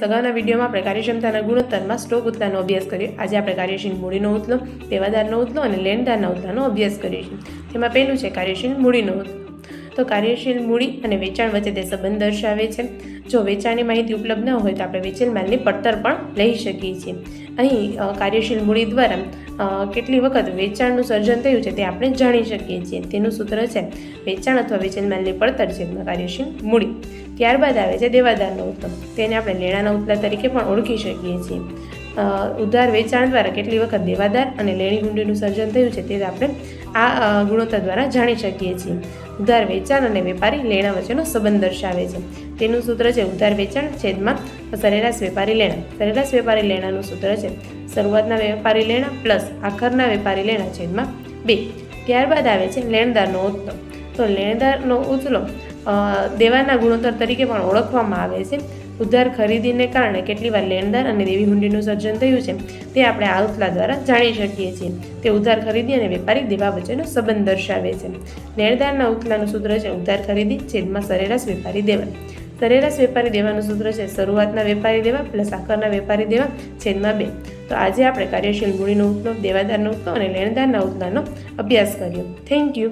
સગાના વિડીયોમાં આપણે કાર્યક્ષમતાના ગુણોત્તરમાં સ્ટોક ઉત્લાનો અભ્યાસ કર્યો. આજે આપણે કાર્યશીલ મૂડીનો ઉતલો દેવાદારનો ઉત્લો અને લેણદારના ઉત્લાનો અભ્યાસ કરીશું. તેમાં પહેલું છે કાર્યશીલ મૂડીનો ઉતલો તો કાર્યશીલ મૂડી અને વેચાણ વચ્ચે તે સંબંધ દર્શાવે છે. જો વેચાણની માહિતી ઉપલબ્ધ ન હોય તો આપણે વેચેલ માલની પડતર પણ લઈ શકીએ છીએ. અહીં કાર્યશીલ મૂડી દ્વારા કેટલી વખત વેચાણનું સર્જન થયું છે તે આપણે જાણી શકીએ છીએ. તેનું સૂત્ર છે, વેચાણ અથવા વેચેલ માલની પડતર છે કાર્યશીલ મૂડી. ત્યારબાદ આવે છે દેવાદારનો ઉત્તમ. તેને આપણે લેણાના ઉતલા તરીકે પણ ઓળખી શકીએ છીએ. ઉધાર વેચાણ દ્વારા કેટલી વખત દેવાદાર અને લેણી હુંડીનું સર્જન થયું છે તે આપણે આ ગુણોત્તર દ્વારા જાણી શકીએ છીએ. ઉધાર વેચાણ અને વેપારી લેણા વચ્ચેનો સંબંધ દર્શાવે છે. તેનું સૂત્ર છે ઉધાર વેચાણ છેદમાં સરેરાશ વેપારી લેણા. સરેરાશ વેપારી લેણાનું સૂત્ર છે શરૂઆતના વેપારી લેણા પ્લસ આખરના વેપારી લેણા છેદમાં બે. ત્યારબાદ આવે છે લેણદારનો ઉતલો તો લેણદારનો ઉતલો દેવાના ગુણોત્તર તરીકે પણ ઓળખવામાં આવે છે. ઉધાર ખરીદીને કારણે કેટલી વાર લેણદાર અને દેવી હુંડીનું સર્જન થયું છે, તે આપણે આ ઉથલા દ્વારા જાણી શકીએ છીએ. તે ઉધાર ખરીદી અને વેપારી દેવા વચ્ચેનો સંબંધ દર્શાવે છે. લેણદારના ઉતલાનું સૂત્ર છે ઉધાર ખરીદી છેદમાં સરેરાશ વેપારી દેવા. સરેરાશ વેપારી દેવાનું સૂત્ર છે શરૂઆતના વેપારી દેવા પ્લસ આખરના વેપારી દેવા છેદમાં બે. તો આજે આપણે કાર્યશીલ મૂડીનો ઉત્તમ દેવાદારનો ઉત્તમ અને લેણદારના ઉતલાનો અભ્યાસ કર્યો. Thank you